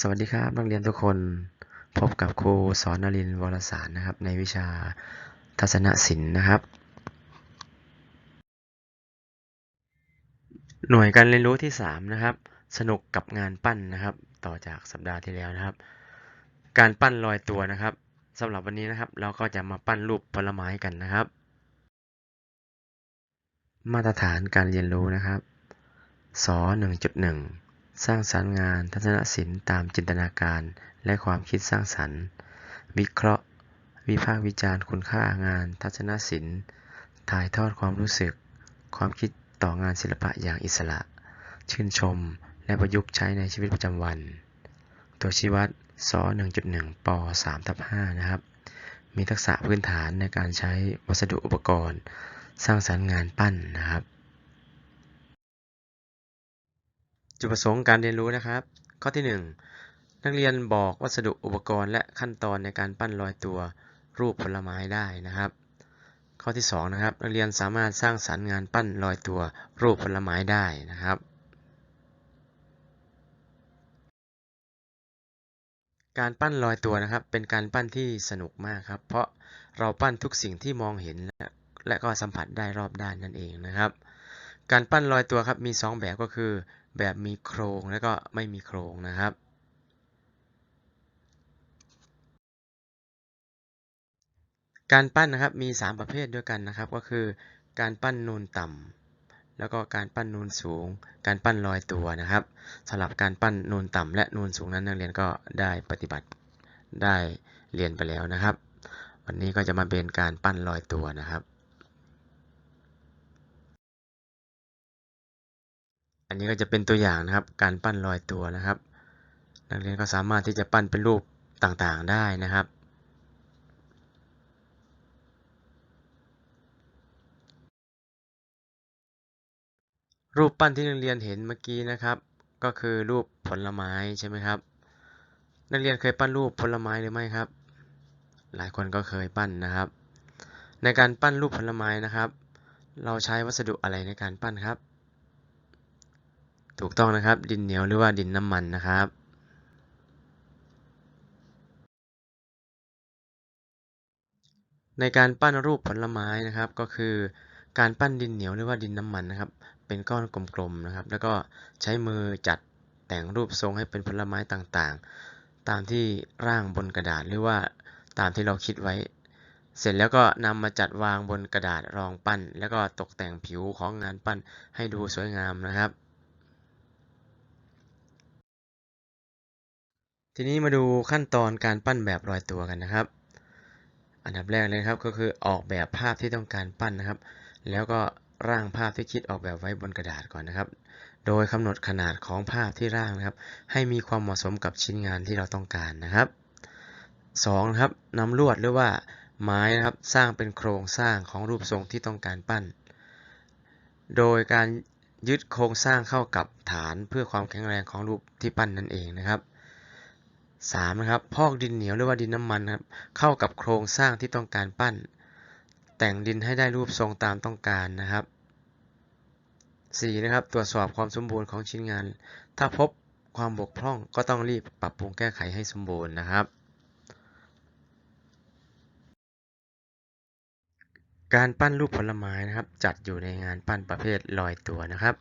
สวัสดีครับนักเรียนทุกคนพบกับครูสอนนรินทร์วรสารนะครับ ในวิชาทัศนศิลป์นะครับ หน่วยการเรียนรู้ที่ 3 นะครับ สนุกกับงานปั้นนะครับ ต่อจากสัปดาห์ที่แล้วนะครับ การปั้นลอยตัวนะครับสำหรับวันนี้นะครับ เราก็จะมาปั้นรูปผลไม้กันนะครับ มาตรฐานการเรียนรู้นะครับส1.1 สร้างสรรค์งานทัศนศิลป์ตามจินตนาการและความคิดสร้างสรรค์ วิเคราะห์ วิพากษ์วิจารณ์คุณค่างาน ทัศนศิลป์ ถ่ายทอดความรู้สึก ความคิดต่องานศิลปะอย่างอิสระ ชื่นชม และประยุกต์ใช้ในชีวิตประจำวัน ตัวชี้วัดส1.1ป3ทับ5นะครับ มีทักษะพื้นฐานในการใช้วัสดุอุปกรณ์ สร้างสรรค์งานปั้นนะครับ จุดประสงค์การเรียนรู้นะครับ ข้อที่ 1 นักเรียนบอกวัสดุอุปกรณ์และขั้นตอนในการปั้นลอยตัวรูปผลไม้ได้นะครับ ข้อที่ 2 นะครับ นักเรียนสามารถสร้างสรรค์งานปั้นลอยตัวรูปผลไม้ได้นะครับ การปั้นลอยตัวนะครับ เป็นการปั้นที่สนุกมากครับ เพราะเราปั้นทุกสิ่งที่มองเห็นและและก็สัมผัสได้รอบด้านนั่นเองนะครับ การปั้นลอยตัวครับมี 2 แบบก็คือ แบบมีโครงและก็ไม่มีโครงนะครับ การปั้นนะครับมี 3 ประเภทด้วยกันนะครับ ก็คือ การปั้นนูนต่ำแล้วก็การปั้นนูนสูง การปั้นลอยตัวนะครับสำหรับการปั้นนูนต่ำและนูนสูงนั้นนักเรียนก็ได้ปฏิบัติได้เรียนไปแล้วนะครับ วันนี้ก็จะมาเป็นการปั้นลอยตัวนะครับ อันนี้ก็จะเป็นตัวอย่างนะครับ การปั้นลอยตัวนะครับ นักเรียนก็สามารถที่จะปั้นเป็นรูปต่างๆได้นะครับรูปปั้นที่นักเรียนเห็นเมื่อกี้นะครับ ก็คือรูปผลไม้ใช่ไหมครับ นักเรียนเคยปั้นรูปผลไม้หรือไม่ครับ หลายคนก็เคยปั้นนะครับ ในการปั้นรูปผลไม้นะครับ เราใช้วัสดุอะไรในการปั้นครับ ถูกต้องนะครับ ดินเหนียวหรือว่าดินน้ำมันนะครับในการปั้นรูปผลไม้นะครับ ก็คือการปั้นดินเหนียวหรือว่าดินน้ำมันนะครับ เป็นก้อนกลมๆนะครับ แล้วก็ใช้มือจัดแต่งรูปทรงให้เป็นผลไม้ต่างๆ ตามที่ร่างบนกระดาษหรือว่าตามที่เราคิดไว้ เสร็จแล้วก็นำมาจัดวางบนกระดาษรองปั้น แล้วก็ตกแต่งผิวของงานปั้นให้ดูสวยงามนะครับ ทีนี้มาดูขั้นตอนการปั้นแบบลอยตัวกันนะครับ อันดับแรกเลยครับก็คือออกแบบภาพที่ต้องการปั้นนะครับ แล้วก็ร่างภาพที่คิดออกแบบไว้บนกระดาษก่อนนะครับ โดยกำหนดขนาดของภาพที่ร่างนะครับ ให้มีความเหมาะสมกับชิ้นงานที่เราต้องการนะครับ 2. ครับนำลวดหรือว่าไม้นะครับสร้างเป็นโครงสร้างของรูปทรงที่ต้องการปั้น โดยการยึดโครงสร้างเข้ากับฐานเพื่อความแข็งแรงของรูปที่ปั้นนั่นเองนะครับ 3. นะครับพอกดินเหนียวหรือว่าดินน้ำมันครับเข้ากับโครงสร้างที่ต้องการปั้น แต่งดินให้ได้รูปทรงตามต้องการนะครับ 4. นะครับตรวจสอบความสมบูรณ์ของชิ้นงาน ถ้าพบความบกพร่องก็ต้องรีบปรับปรุงแก้ไขให้สมบูรณ์นะครับ การปั้นรูปผลไม้นะครับ จัดอยู่ในงานปั้นประเภทลอยตัวนะครับ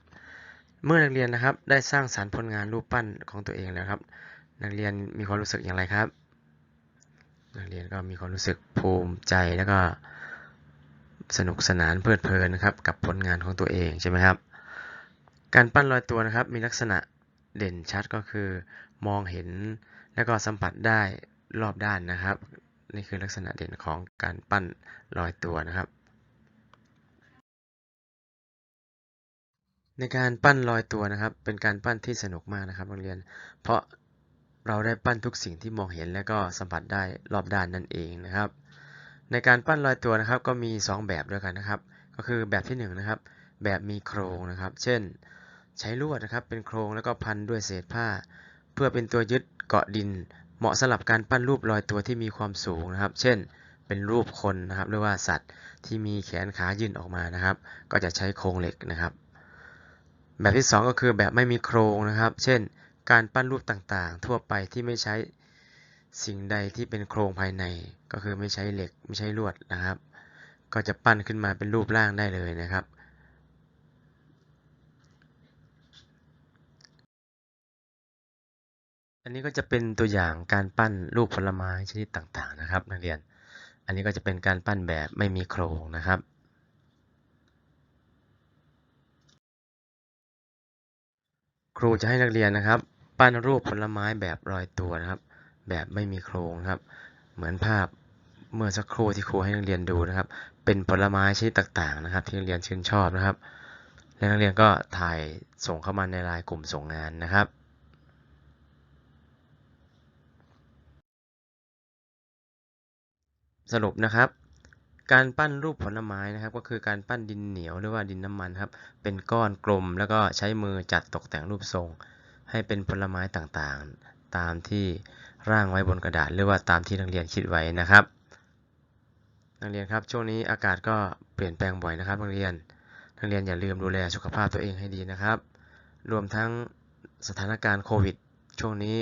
เมื่อนักเรียนนะครับได้สร้างสรรค์ผลงานรูปปั้นของตัวเองแล้วครับ นักเรียนมีความรู้สึกอย่างไรครับ นักเรียนก็มีความรู้สึกภูมิใจแล้วก็สนุกสนานเพลิดเพลินนะครับกับผลงานของตัวเองใช่ไหมครับ การปั้นลอยตัวนะครับมีลักษณะเด่นชัดก็คือ มองเห็นและก็สัมผัสได้รอบด้านนะครับ นี่คือลักษณะเด่นของการปั้นลอยตัวนะครับ ในการปั้นลอยตัวนะครับ เป็นการปั้นที่สนุกมากนะครับนักเรียน เพราะ เราได้ปั้นทุกสิ่งที่มองเห็นและก็สัมผัสได้รอบด้านนั่นเองนะครับ ในการปั้นลอยตัวนะครับก็มี 2 แบบด้วยกันนะครับ ก็คือแบบที่1นนะครับ แบบมีโครงนะครับ เช่น ใช้ลวดนะครับเป็นโครงแล้วก็พันด้วยเศษผ้า เพื่อเป็นตัวยึดเกาะดิน เหมาะสำหรับการปั้นรูปลอยตัวที่มีความสูงนะครับ เช่น เป็นรูปคนนะครับหรือว่าสัตว์ที่มีแขนขายื่นออกมานะครับ ก็จะใช้โครงเหล็กนะครับ แบบที่ 2 ก็คือแบบไม่มีโครงนะครับ เช่น การปั้นรูปต่างๆ ทั่วไปที่ไม่ใช้สิ่งใดที่เป็นโครงภายใน ก็คือไม่ใช้เหล็กไม่ใช้ลวดนะครับ ก็จะปั้นขึ้นมาเป็นรูปร่างได้เลยนะครับอันนี้ก็จะเป็นตัวอย่างการปั้นรูปผลไม้ชนิดต่างๆนะครับ นักเรียน อันนี้ก็จะเป็นการปั้นแบบไม่มีโครงนะครับ ค รูจะให้นักเรียนนะครับ ปั้นรูปผลไม้แบบลอยตัวนะครับ แบบไม่มีโครงครับ เหมือนภาพเมื่อสักครู่ที่ครูให้นักเรียนดูนะครับ เป็นผลไม้ชนิดต่างๆนะครับ ที่นักเรียนชื่นชอบนะครับ และนักเรียนก็ถ่ายส่งเข้ามาในไลน์กลุ่มส่งงานนะครับสรุปนะครับ การปั้นรูปผลไม้นะครับ ก็คือการปั้นดินเหนียวหรือว่าดินน้ำมันครับ เป็นก้อนกลมแล้วก็ใช้มือจัดตกแต่งรูปทรง ให้เป็นผลไม้ต่างๆ ตามที่ร่างไว้บนกระดาษ หรือว่าตามที่นักเรียนคิดไว้นะครับ นักเรียนครับช่วงนี้อากาศก็เปลี่ยนแปลงบ่อยนะครับนักเรียน นักเรียนอย่าลืมดูแลสุขภาพตัวเองให้ดีนะครับ รวมทั้งสถานการณ์โควิด ช่วงนี้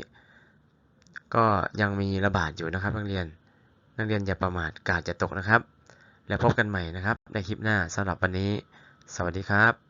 ก็ยังมีระบาดอยู่นะครับนักเรียน นักเรียนอย่าประมาทกาดจะตกนะครับ แล้วพบกันใหม่นะครับ ในคลิปหน้าสำหรับวันนี้ สวัสดีครับ